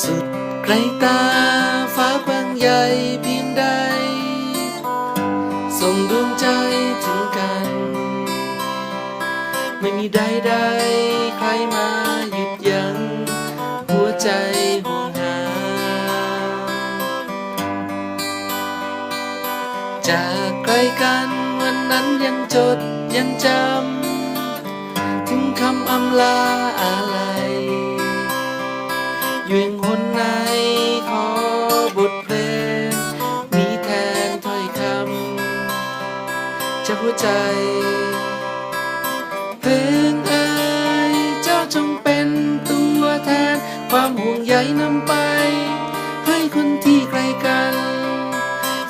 สุดไกลตาฟ้ากว้างใหญ่เพียงใด ส่งดวงใจถึงกัน ไม่มีใดใดๆใครมาหยุดยัง้งหัวใจห่วงหา จากไกลกันวันนั้นยังจดยังจำ ถึงคำอำลา จากหัวใจเพลงเอ่ยเจ้าจงเป็นตัวแทน ความห่วงใยนำไป ให้คนที่ไกลกัน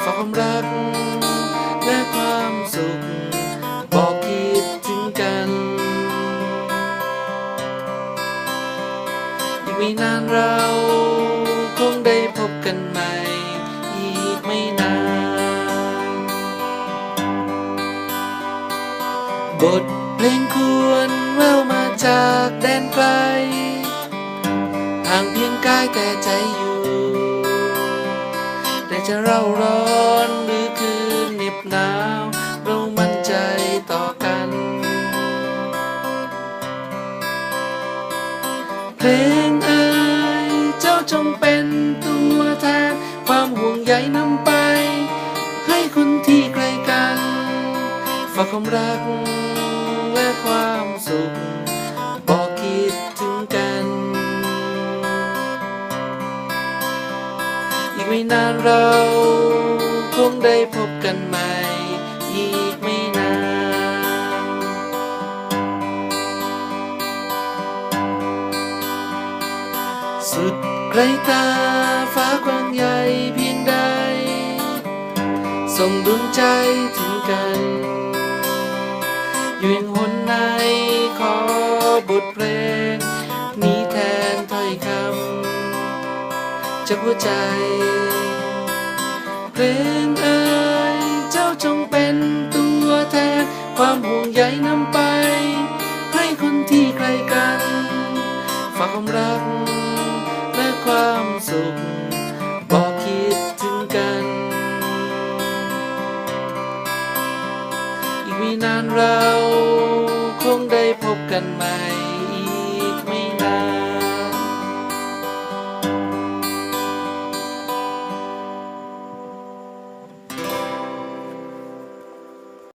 ฝากความรัก และความสุข บอกคิดถึงกันอีกไม่นานเรา บทเพลงควรแววมาจากแดนไกลห่างเพียงกายแต่ใจอยู่ แต่จะเร่าร้อนหรือคืนเหน็บหนาว เรามั่นใจต่อกัน เพลงเอ่ยเจ้าจงเป็นตัวแทน ความห่วงใยนำไป ให้คนที่ ฝากความรักและความสุข บอกคิดถึงกันอีกไม่นานเราคงได้พบกันใหม่อีกไม่นาน สุดไกลตาฟ้ากว้างใหญ่เพียงใดส่งดวงใจถึงกัน ยู่ยังหนไหนขอบทเพลง นี้แทนถ้อยคำจากหัวใจ เพลงเอ่ยเจ้าจงเป็นตัวแทน ความห่วงใยนำไป ให้คนที่ไกลกันฝากความรักและความสุข นานเรา คงได้พบกันใหม่